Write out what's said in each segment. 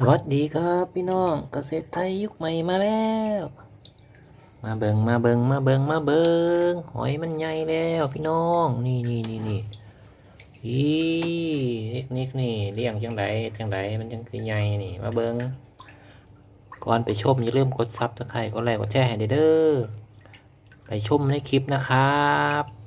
สวัสดีครับพี่น้องเกษตรไทยยุคใหม่มาแล้ว มาเบิงมาเบิงมาเบิงมาเบิงหอยมันใหญ่แล้วพี่น้องนี่นี่นี่นี่อีเทคนิคนี่เลี้ยงจังไดจังไดมันจังคือใหญ่นี่มาเบิงก่อนไปชมอย่าลืมกดซับสไครต์กดไลค์กดแชร์ให้เด้อไปชมในคลิปนะครับ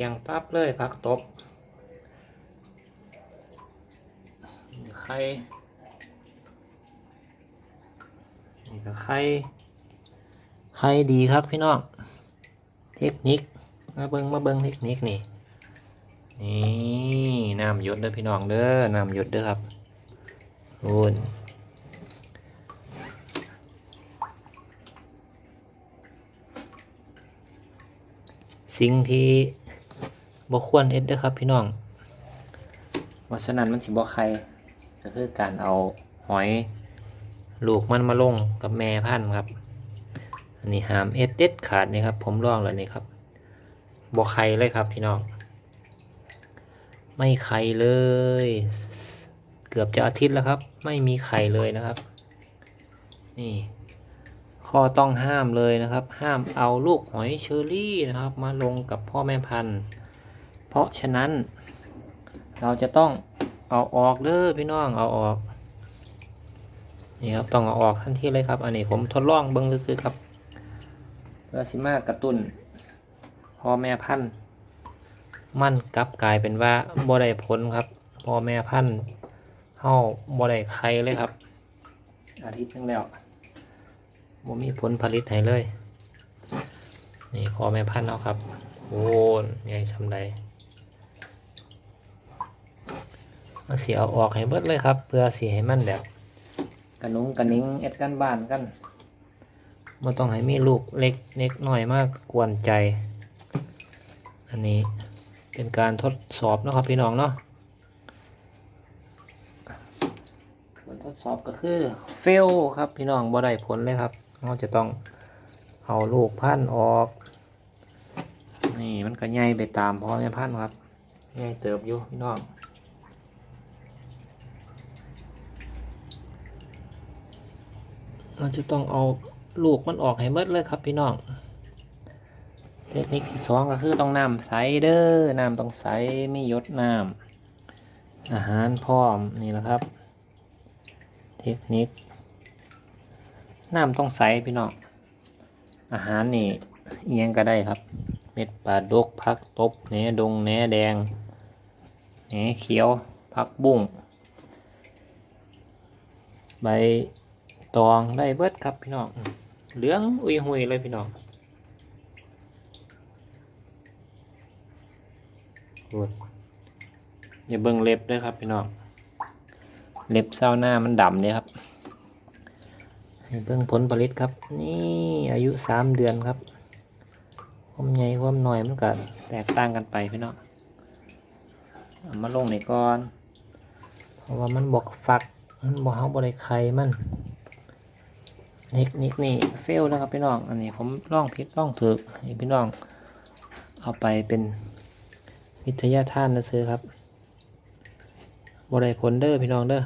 เกียงปั๊บเลยพักตบนี่ไข่นี่ก็ไข่ไข่ดีครับพี่น้องเทคนิคมาเบิงมาเบิงเทคนิคนี่นี่น้ำหยดเด้อพี่น้องเด้อน้ำหยดเด้อครับโอนสิ่งที่ บ่ควรเอ็ดเด้อครับ พี่น้องเพราะฉะนั้นมันสิบ่ไข่ก็คือการเอาหอยลูกมันมาลงกับแม่พันธุ์ครับ อันนี้หามเอ็ดเด็ดขาดนี่ครับ ผมลองแล้วนี่ครับบ่ไข่เลยครับพี่น้อง ไม่ไข่เลย เกือบจะอาทิตย์แล้วครับ ไม่มีไข่เลยนะครับ นี่ ข้อต้องห้ามเลยนะครับ ห้ามเอาลูกหอยเชอรี่นะครับ มาลงกับพ่อแม่พันธุ์ เพราะฉะนั้น เราจะต้องเอาออกเด้อพี่น้องเอาออกนี่ครับต้องเอาออกทันทีเลยครับ อันนี้ผมทดลองเบิ้งซื้อครับเพื่อสิมากระตุ้นพ่อแม่พันธุ์มันกลับกลายเป็นว่าบ่ได้ผลครับพ่อแม่พันธุ์เฮาบ่ได้ไข่เลยครับ อาทิตย์หนึงแล้วบ่มีผลผลิตให้เลย นี่พ่อแม่พันธุ์เนาะครับโอ้นใหญ่สำใด เอาสิเอาออกให้เบิดเลยครับ เพื่อสิให้มันแบบกระนุงกระนิ้งเอ็ดกันบ้านกันบ่ต้องให้มีลูกเล็กเล็กน้อยมากกวนใจ อันนี้เป็นการทดสอบนะครับพี่น้องเนาะผลทดสอบก็คือเฟลครับพี่น้องบ่ได้ผลเลยครับเราจะต้องเอาลูกพันต์ออก นี่มันก็ใหญ่ไปตามพ่อแม่พันต์ครับใหญ่เติบอยู่พี่น้อง เราจะต้องเอาลูกมันออกให้หมดเลยครับพี่น้อง เทคนิคที่สองก็คือต้องน้ำใสเด้อน้ำต้องใสไม่ยดน้ำอาหารพร้อมนี่แหละครับ เทคนิคน้ำต้องใสพี่น้องอาหารนี่เอียงก็ได้ครับ เม็ดปลาดกพักตบแหนดงแหนแดงแหนเขียวพักบุ้งใบ ตองได้เบิดครับพี่น้อง เหลืองอุยหุยเลยพี่น้องพูดอย่าเบิ่งเล็บด้วยครับพี่น้อง เล็บเศร้าหน้ามันดำเนี่ยครับให้เบิ่งผลผลิตครับ นี่อายุสามเดือนครับความใหญ่ความหน่อยมันก็แตกต่างกันไปพี่น้องเอามาลงในก้อน เพราะว่ามันบอกฟัก มันบอกเขาบริไข่มัน เทคนิคนี่เฟลแล้วครับพี่น้องอันนี้ผมล่องผิดล่องถูกให้พี่น้อง เอาไปเป็นวิทยาท่านนะซื้อครับบได้ผลเด้อพี่น้องเด้อ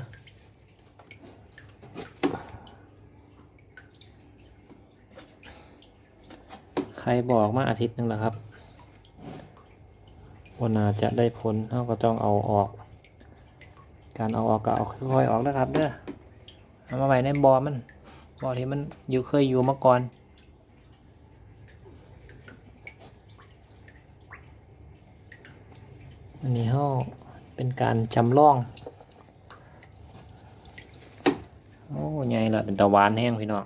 ใครบอกมาอาทิตย์หนึงแล้วครับวันนาจะได้ผลเราก็ต้องเอาออก การเอาออกก็เอาค่อยๆออกนะครับเด้อเอามาไว้ในบอมัน บอที่มันอยู่เคยอยู่มาก่อนอันนี้เขาเป็นการจำลอง โอ้ใหญ่ละเป็นตะวันแห้งพี่น้อง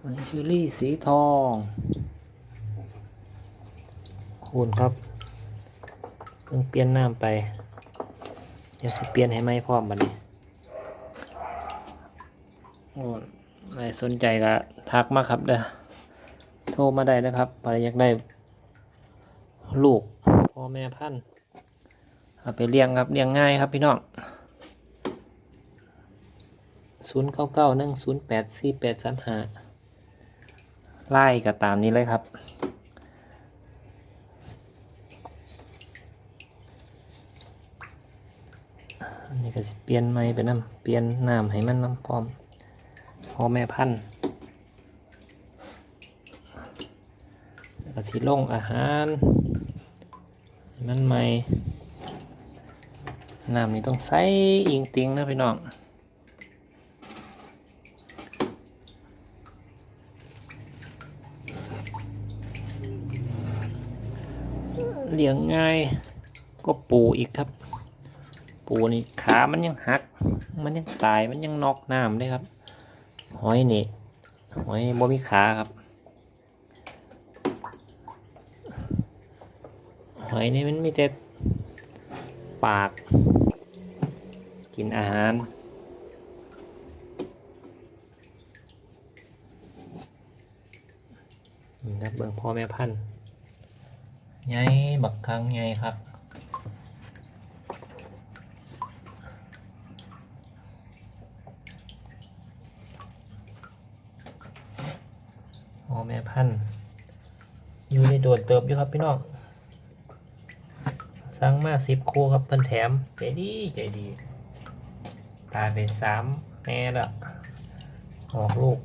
อันนี้ชื่อรี่สีทองคูณครับ เพิ่งเปลี่ยนน้ำไป เดี๋ยวจะเปลี่ยนให้ไหมพร้อมบัดนี้ โอ้ไม่สนใจก็ทักมาครับเด้อโทรมาได้นะครับใครอยากได้ ลูกพ่อแม่พันธุ์เอาไปเลี้ยงครับเลี้ยงง่ายครับพี่น้องศูนย์เก้าเก้าหนึ่งศูนย์แปดสี่แปดสามห้าไล่ก็ตามนี้เลยครับอันนี้ก็สิเปลี่ยนไม้ไปน้ำเปลี่ยนน้ำให้มันน้ำพร้อม พ่อแม่พันธุ์แล้วก็สิลงอาหารมันใหม่น้ำนี่ต้องใส่อิงติงนะพี่น้องเลี้ยงง่ายก็ปูอีกครับ ปูนี่ขามันยังหัก มันยังตายมันยังนอกน้ำเลยครับ หอยนี่หอยบ่มีขาครับ หอยนี่มันมีแต่ปาก กินอาหารนี่ครับเบิ่งพ่อแม่พันธุ์ใหญ่บักครั้งใหญ่ครับ แม่พันธุ์อยู่ในโดดเติบอยู่ครับพี่น้องสั่งมาสิบคู่ครับเพิ่นแถมใจดีใจดีตายไปสามแม่แล้วออกลูก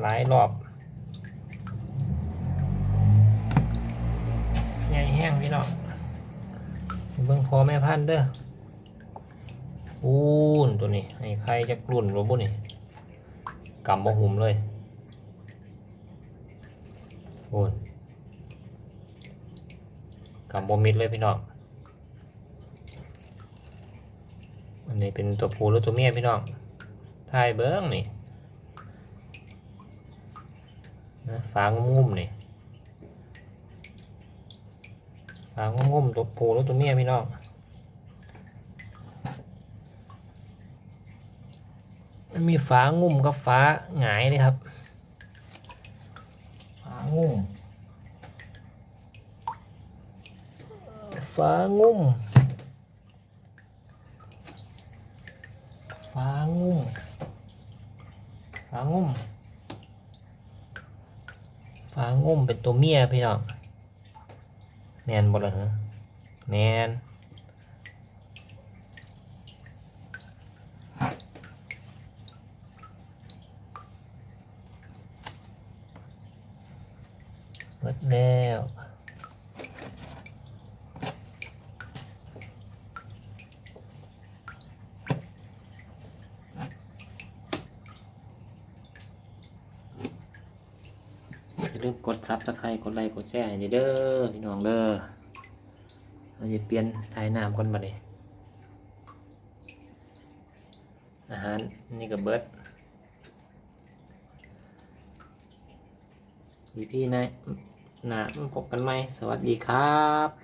หลายรอบใหญ่แห้งพี่น้องเบิ่งพอแม่พันธุ์เด้ออูนตัวนี้ให้ใครจะกลุ่นรบุนี่กำบ่หุ่มเลย โอ้ยกำบอมิดเลยพี่น้อง อันนี้เป็นตัวผู้หรือตัวเมียพี่น้องทายเบิ้งนี่นะฝางงุ่มนี่ฝางงุ่มตัวผู้หรือตัวเมียพี่น้องมันมีฝางุ่มกับฝาหงายเลยครับางุ่มฝางุ่มฝางุ่มฝางุ่มฝางุ่มเป็นตัวเมียพี่น้องแมนบ่ละเหรอแมน แล้วอย่าลืมกดซับสไครต์กดไลค์กดแชร์ให้เด้อพี่น้องเด้อเราจะเปลี่ยนถ่ายน้ำก่อนมาเลยอาหารนี่ก็เบิดดีพี่นาย หนาพบกันไหม สวัสดีครับ